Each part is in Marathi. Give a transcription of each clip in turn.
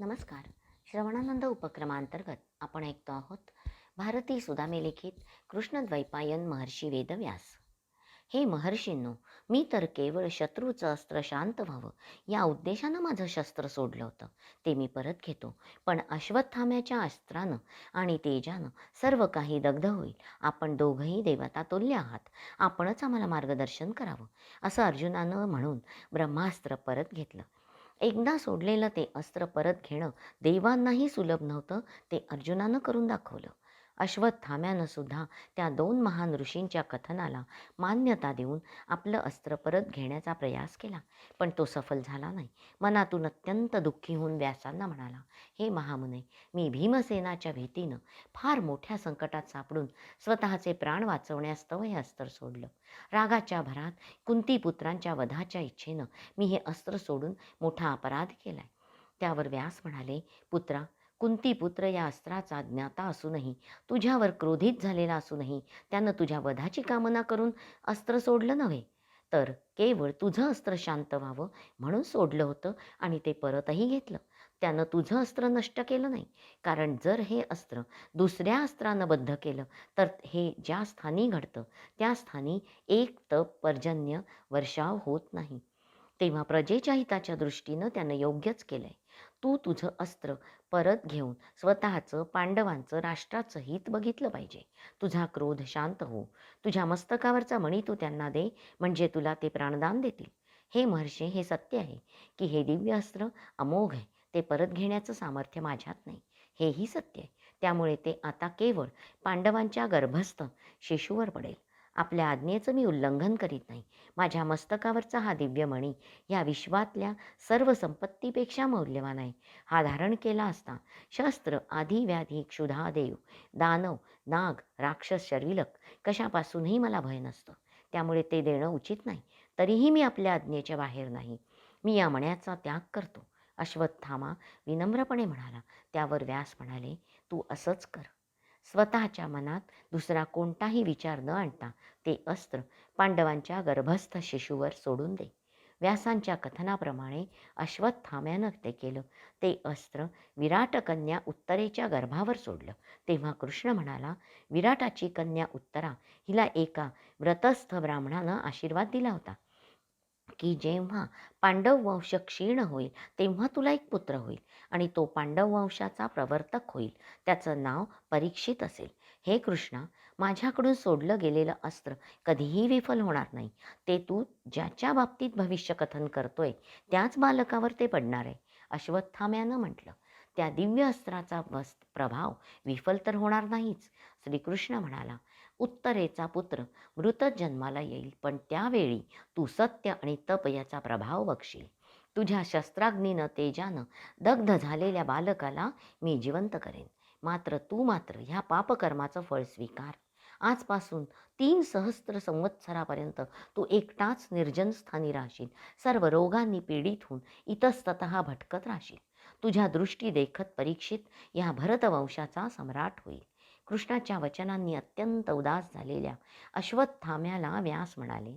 नमस्कार. श्रवणानंद उपक्रमांतर्गत आपण ऐकतो आहोत भारती सुदामे लिखित कृष्णद्वैपायन महर्षी वेदव्यास. हे महर्षींनो मी तर केवळ शत्रूचं अस्त्र शांत व्हावं या उद्देशानं माझं शस्त्र सोडलं होतं. ते मी परत घेतो पण अश्वत्थाम्याच्या अस्त्रानं आणि तेजानं सर्व काही दग्ध होईल. आपण दोघंही देवता तुल्य आहात. आपणच आम्हाला मार्गदर्शन करावं असं अर्जुनानं म्हणून ब्रह्मास्त्र परत घेतलं. एकदा सोडलेलं ते अस्त्र परत घेणं देवांनाही सुलभ नव्हतं ते अर्जुनानं करून दाखवलं. अश्वत्थाम्यानं सुद्धा त्या दोन महान ऋषींच्या कथनाला मान्यता देऊन आपलं अस्त्र परत घेण्याचा प्रयास केला. पण तो सफल झाला नाही. मनातून अत्यंत दुःखी होऊन व्यासांना म्हणाला हे महामुने मी भीमसेनाच्या भीतीनं फार मोठ्या संकटात सापडून स्वतःचे प्राण वाचवण्यास तव हे अस्त्र सोडलं. रागाच्या भरात कुंतीपुत्रांच्या वधाच्या इच्छेनं मी हे अस्त्र सोडून मोठा अपराध केलाय. त्यावर व्यास म्हणाले पुत्रा कुंतीपुत्र या अस्त्राचा ज्ञाता असूनही तुझ्यावर क्रोधित झालेला असूनही त्यानं तुझ्या वधाची कामना करून अस्त्र सोडलं नव्हे. तर केवळ तुझं अस्त्र शांत व्हावं म्हणून सोडलं होतं आणि ते परतही घेतलं. त्यानं तुझं अस्त्र नष्ट केलं नाही. कारण जर हे अस्त्र दुसऱ्या अस्त्रानं बद्ध केलं तर हे ज्या स्थानी घडतं त्या स्थानी एक तप पर्जन्य वर्षाव होत नाही. तेव्हा प्रजेच्या हिताच्या दृष्टीनं त्यानं योग्यच केलंय. तू तुझं अस्त्र परत घेऊन स्वतःचं पांडवांचं राष्ट्राचं हित बघितलं पाहिजे. तुझा क्रोध शांत हो. तुझ्या मस्तकावरचा मणी तू त्यांना दे म्हणजे तुला ते प्राणदान देतील. हे महर्षे हे सत्य आहे की हे दिव्य अस्त्र अमोघ आहे. ते परत घेण्याचं सामर्थ्य माझ्यात नाही. हेही सत्य आहे. त्यामुळे ते आता केवळ पांडवांच्या गर्भस्थ शिशूवर पडेल. आपल्या आज्ञेचं मी उल्लंघन करीत नाही. माझ्या मस्तकावरचा हा दिव्यमणी या विश्वातल्या सर्व संपत्तीपेक्षा मौल्यवान आहे. हा धारण केला असता शस्त्र आधी व्याधी क्षुधा देव दानव नाग राक्षस शर्विलक कशापासूनही मला भय नसतं. त्यामुळे ते देणं उचित नाही. तरीही मी आपल्या आज्ञेच्या बाहेर नाही. मी या मण्याचा त्याग करतो. अश्वत्थामा विनम्रपणे म्हणाला. त्यावर व्यास म्हणाले तू असंच कर. स्वतःच्या मनात दुसरा कोणताही विचार न आणता ते अस्त्र पांडवांच्या गर्भस्थ शिशूवर सोडून दे. व्यासांच्या कथनाप्रमाणे अश्वत्थाम्यानं ते केलं. ते अस्त्र विराट कन्या उत्तरेच्या गर्भावर सोडलं. तेव्हा कृष्ण म्हणाला विराटाची कन्या उत्तरा हिला एका व्रतस्थ ब्राह्मणानं आशीर्वाद दिला होता. की जेव्हा पांडव वंश क्षीण होईल तेव्हा तुला एक पुत्र होईल आणि तो पांडव वंशाचा प्रवर्तक होईल. त्याचं नाव परीक्षित असेल. हे कृष्णा माझ्याकडून सोडलं गेलेलं अस्त्र कधीही विफल होणार नाही. ते तू ज्याच्या बाबतीत भविष्यकथन करतोय त्याच बालकावर ते पडणार आहे अश्वत्थाम्यानं म्हटलं. त्या दिव्य अस्त्राचा प्रभाव विफल तर होणार नाहीच श्रीकृष्ण म्हणाला. उत्तरेचा पुत्र मृत जन्माला येईल पण त्यावेळी तू सत्य आणि तप याचा प्रभाव बघशील तुझ्या शस्त्राग्नीनं तेजानं दग्ध झालेल्या बालकाला मी जिवंत करेन. मात्र तू मात्र ह्या पापकर्माचं फळ स्वीकार. आजपासून तीन सहस्त्र संवत्सरापर्यंत तू एकटाच निर्जन स्थानी राहशील. सर्व रोगांनी पीडित होऊन इतस्तत भटकत राहशील. तुझ्या दृष्टी देखत परीक्षित या भरतवंशाचा सम्राट होईल. कृष्णाच्या वचनांनी अत्यंत उदास झालेल्या अश्वत्थाम्याला व्यास म्हणाले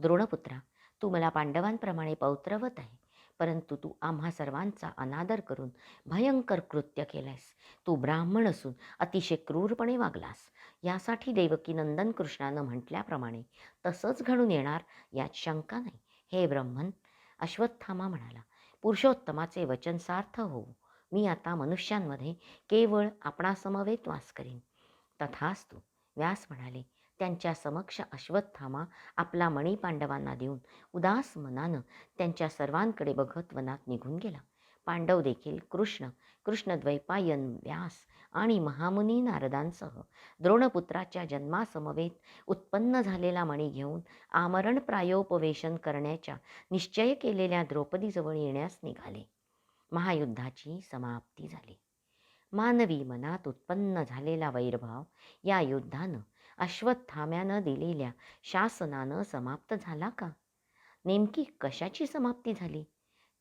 द्रोणपुत्रा तू मला पांडवांप्रमाणे पौत्रवत आहे परंतु तू आम्हा सर्वांचा अनादर करून भयंकर कृत्य केलंयस. तू ब्राह्मण असून अतिशय क्रूरपणे वागलास. यासाठी देवकी नंदन कृष्णानं म्हटल्याप्रमाणे तसंच घडून येणार यात शंका नाही. हे ब्रह्मन अश्वत्थामा म्हणाला पुरुषोत्तमाचे वचन सार्थ होऊ. मी आता मनुष्यांमध्ये केवळ आपणासमवेत वास करीन. तथास्तू व्यास म्हणाले त्यांच्या समक्ष अश्वत्थामा आपला मणी पांडवांना देऊन उदास मनानं त्यांच्या सर्वांकडे बघत वनात निघून गेला. पांडव देखील कृष्ण कृष्णद्वैपायन व्यास आणि महामुनी नारदांसह द्रोणपुत्राच्या जन्मासमवेत उत्पन्न झालेला मणी घेऊन आमरण प्रायोपवेशन करण्याच्या निश्चय केलेल्या द्रौपदीजवळ येण्यास निघाले. महायुद्धाची समाप्ती झाली. मानवी मनात उत्पन्न झालेला वैरभाव या युद्धानं अश्वत्थाम्यानं दिलेल्या शासनानं समाप्त झाला का? नेमकी कशाची समाप्ती झाली?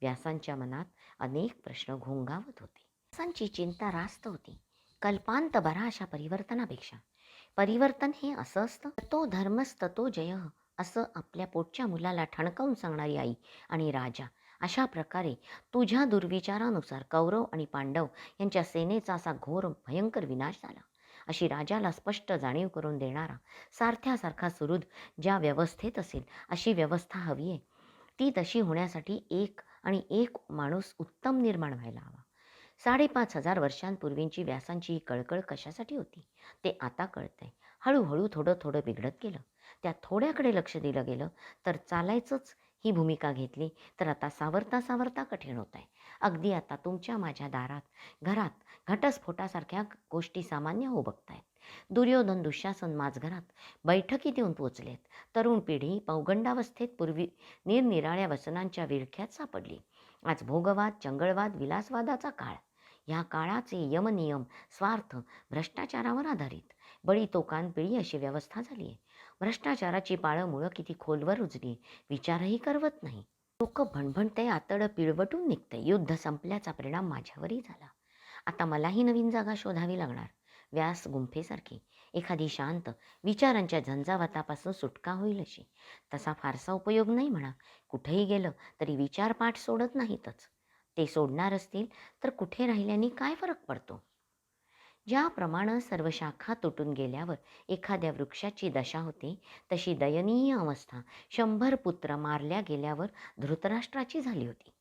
व्यासांच्या मनात अनेक प्रश्न घोंगावत होते. व्यासांची चिंता रास्त होती. कल्पांतभरा अशा परिवर्तनापेक्षा. परिवर्तन हे असं असतं तो धर्मस्ततो जय असं आपल्या पोटच्या मुलाला ठणकावून सांगणारी आई आणि राजा अशा प्रकारे तुझ्या दुर्विचारानुसार कौरव आणि पांडव यांच्या सेनेचा असा घोर भयंकर विनाश झाला. अशी राजाला स्पष्ट जाणीव करून देणारा सारथ्यासारखा सुहृद ज्या व्यवस्थेत असेल अशी व्यवस्था हवी आहे. ती तशी होण्यासाठी एक आणि एक माणूस उत्तम निर्माण व्हायला हवा. साडेपाच हजार वर्षांपूर्वींची व्यासांची ही कळकळ कशासाठी होती? ते आता कळतंय. हळूहळू थोडं थोडं बिघडत गेलं. त्या थोड्याकडे लक्ष दिलं गेलं तर चालायचंच ही भूमिका घेतली तर आता सावरता सावरता कठीण होत आहे. अगदी आता तुमच्या माझ्या दारात घरात घटस्फोटासारख्या गोष्टी सामान्य होऊ बघतायत. दुर्योधन दुःशासन माझघरात बैठकीत येऊन पोचलेत. तरुण पिढी पौगंडावस्थेत पूर्वी निरनिराळ्या वसनांच्या विळख्यात सापडली. आज भोगवाद चंगळवाद विलासवादाचा काळ. ह्या काळाचे यमनियम स्वार्थ भ्रष्टाचारावर आधारित. बळी तोकान पिढी अशी व्यवस्था झाली आहे भ्रष्टाचाराची पाळं मुळं किती खोलवर रुजली विचारही करवत नाही. लोक भणभणते आतडं पिळवटून निघते युद्ध संपल्याचा परिणाम माझ्यावरही झाला. आता मलाही नवीन जागा शोधावी लागणार. व्यास गुंफेसारखी. एखादी शांत विचारांच्या झंझावातापासून सुटका होईल अशी. तसा फारसा उपयोग नाही म्हणा. कुठेही गेलं तरी विचार पाठ सोडत नाहीतच. ते सोडणार असतील तर कुठे राहिल्याने काय फरक पडतो? ज्याप्रमाणे सर्व शाखा तुटून गेल्यावर एखाद्या वृक्षाची दशा होते तशी दयनीय अवस्था शंभर पुत्र मारल्या गेल्यावर धृतराष्ट्राची झाली होती.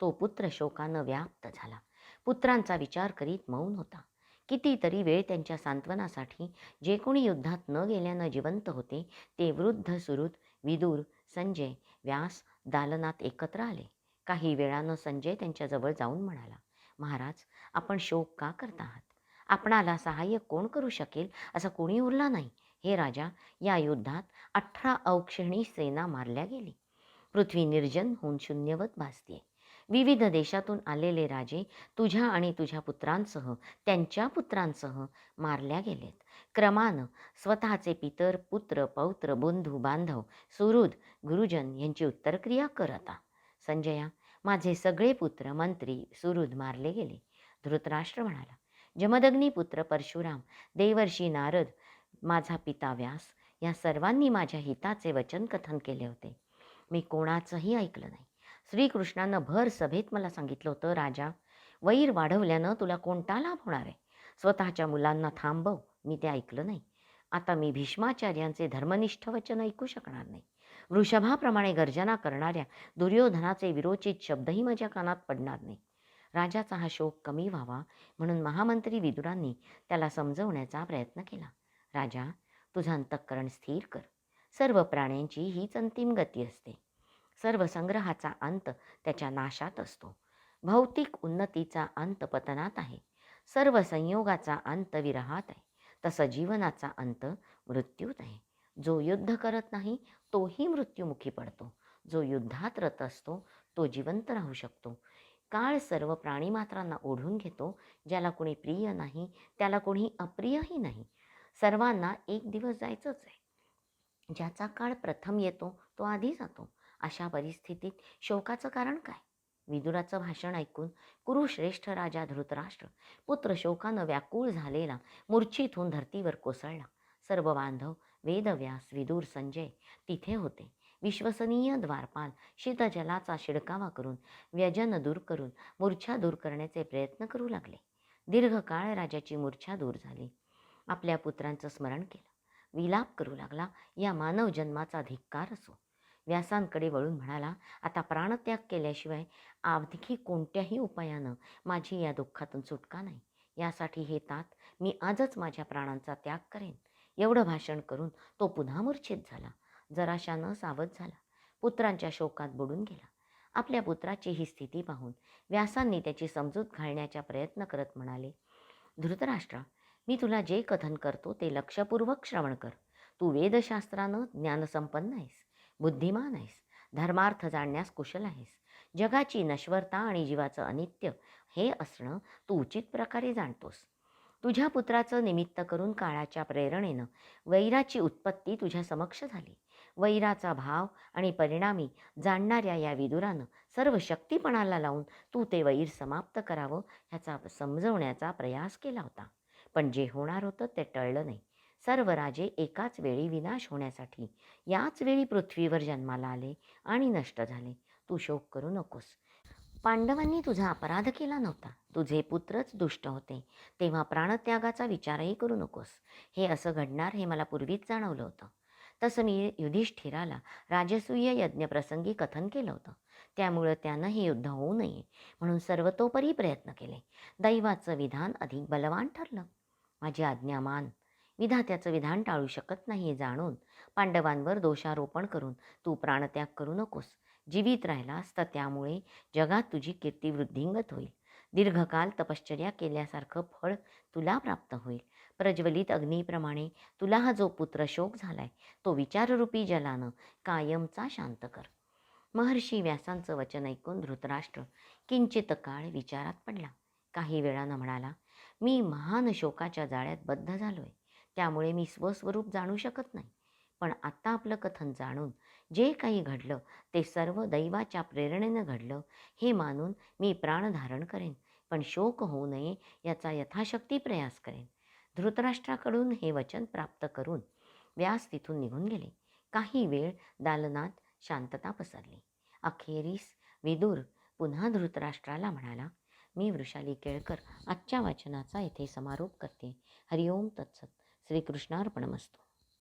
तो पुत्र शोकानं व्याप्त झाला. पुत्रांचा विचार करीत मौन होता. कितीतरी वेळ त्यांच्या सांत्वनासाठी जे कोणी युद्धात न गेल्यानं जिवंत होते ते वृद्ध सुरुत विदूर संजय व्यास दालनात एकत्र आले. काही वेळानं संजय त्यांच्याजवळ जाऊन म्हणाला महाराज आपण शोक का करता आहात? आपणाला सहाय्य कोण करू शकेल? असं कोणी उरला नाही. हे राजा या युद्धात अठरा औक्षणी सेना मारल्या गेली. पृथ्वी निर्जन होऊन शून्यवत भासते. विविध देशातून आलेले राजे तुझ्या आणि तुझ्या पुत्रांसह त्यांच्या पुत्रांसह मारल्या गेलेत. क्रमानं स्वतःचे पितर पुत्र पौत्र बंधू बांधव सुहृद गुरुजन यांची उत्तरक्रिया करता संजया माझे सगळे पुत्र मंत्री सुहृद मारले गेले. धृतराष्ट्र म्हणाला जमदग्नी पुत्र परशुराम देवर्षी नारद माझा पिता व्यास या सर्वांनी माझ्या हिताचे वचन कथन केले होते. मी कोणाचंही ऐकलं नाही. श्रीकृष्णानं भर सभेत मला सांगितलं होतं राजा वैर वाढवल्यानं तुला कोणता लाभ होणार आहे? स्वतःच्या मुलांना थांबव मी ते ऐकलं नाही. आता मी भीष्माचार्यांचे धर्मनिष्ठ वचन ऐकू शकणार नाही. वृषभाप्रमाणे गर्जना करणाऱ्या दुर्योधनाचे विरोचित शब्दही माझ्या कानात पडणार नाही. राजाचा हा शोक कमी व्हावा म्हणून महामंत्री विदुरांनी त्याला समजवण्याचा प्रयत्न केला. राजा तुझं अंतःकरण स्थिर कर. सर्व प्राण्यांची हीच अंतिम गती असते. सर्व संग्रहाचा अंत त्याच्या नाशात असतो. भौतिक उन्नतीचा अंत पतनात आहे. सर्व संयोगाचा अंत विरहात आहे. तसं जीवनाचा अंत मृत्यूत आहे. जो युद्ध करत नाही तोही मृत्युमुखी पडतो. जो युद्धात रत असतो तो जिवंत राहू शकतो. काळ सर्व प्राणीमात्रांना ओढून घेतो ज्याला कोणी प्रिय नाही त्याला कोणी अप्रियही नाही. सर्वांना एक दिवस जायचंच आहे. ज्याचा काळ प्रथम येतो तो आधी जातो. अशा परिस्थितीत शोकाचं कारण काय? विदुराचं भाषण ऐकून कुरुश्रेष्ठ राजा धृतराष्ट्र पुत्र शोकानं व्याकुळ झालेला मूर्छित होऊन धर्तीवर कोसळला. सर्व बांधव वेदव्यास विदूर संजय तिथे होते. विश्वसनीय द्वारपाल शीतजलाचा शिडकावा करून व्यजन दूर करून मूर्छा दूर करण्याचे प्रयत्न करू लागले. दीर्घकाळ राजाची मूर्छा दूर झाली. आपल्या पुत्रांचं स्मरण केलं. विलाप करू लागला या मानव जन्माचा धिक्कार असो. व्यासांकडे वळून म्हणाला आता प्राणत्याग केल्याशिवाय आधिकी कोणत्याही उपायानं माझी या दुःखातून सुटका नाही. यासाठी हे तात मी आजच माझ्या प्राणांचा त्याग करेन. एवढं भाषण करून तो पुन्हा मूर्छित झाला. जराशानं सावध झाला. पुत्रांच्या शोकात बुडून गेला. आपल्या पुत्राची ही स्थिती पाहून व्यासांनी त्याची समजूत घालण्याचा प्रयत्न करत म्हणाले धृतराष्ट्रा मी तुला जे कथन करतो ते लक्षपूर्वक श्रवण कर. तू वेदशास्त्रानं ज्ञानसंपन्न आहेस बुद्धिमान आहेस धर्मार्थ जाणण्यास कुशल आहेस. जगाची नश्वरता आणि जीवाचं अनित्य हे असणं तू उचित प्रकारे जाणतोस. तुझ्या पुत्राचं निमित्त करून काळाच्या प्रेरणेनं वैराची उत्पत्ती तुझ्या समक्ष झाली. वैराचा भाव आणि परिणामी जाणणाऱ्या या विदुरानं सर्व शक्तीपणाला लावून तू ते वैर समाप्त करावं ह्याचा समजवण्याचा प्रयास केला होता. पण जे होणार होतं ते टळलं नाही. सर्व राजे एकाच वेळी विनाश होण्यासाठी याच वेळी पृथ्वीवर जन्माला आले आणि नष्ट झाले. तू शोक करू नकोस. पांडवांनी तुझा अपराध केला नव्हता. तुझे पुत्रच दुष्ट होते. तेव्हा प्राणत्यागाचा विचारही करू नकोस. हे असं घडणार हे मला पूर्वीच जाणवलं होतं. तसं मी युधिष्ठिराला राजसूय यज्ञप्रसंगी कथन केलं होतं. त्यामुळं त्यानं हे युद्ध होऊ नये म्हणून सर्वतोपरी प्रयत्न केले. दैवाचं विधान अधिक बलवान ठरलं. माझी आज्ञा मान. विधात्याचं विधान टाळू शकत नाही हे जाणून पांडवांवर दोषारोपण करून तू प्राणत्याग करू नकोस. जीवित राहिलास तर त्यामुळे जगात तुझी कीर्ती वृद्धिंगत होईल. दीर्घकाल तपश्चर्या केल्यासारखं फळ तुला प्राप्त होईल. प्रज्वलित अग्नीप्रमाणे तुला हा जो पुत्र शोक झालाय तो विचाररूपी जलानं कायमचा शांत कर. महर्षी व्यासांचं वचन ऐकून धृतराष्ट्र किंचित काळ विचारात पडला. काही वेळानं म्हणाला मी महान शोकाच्या जाळ्यात बद्ध झालोय. त्यामुळे मी स्वस्वरूप जाणू शकत नाही. पण आत्ता आपलं कथन जाणून जे काही घडलं ते सर्व दैवाच्या प्रेरणेनं घडलं हे मानून मी प्राणधारण करेन. पण शोक होऊ नये याचा यथाशक्ती प्रयास करेन. धृतराष्ट्राकडून हे वचन प्राप्त करून व्यास तिथून निघून गेले. काही वेळ दालनात शांतता पसरली. अखेरीस विदूर पुन्हा धृतराष्ट्राला म्हणाला मी वृषाली केळकर आजच्या वाचनाचा इथे समारोप करते. हरिओम तत्सत. श्रीकृष्णार्पणमस्तू.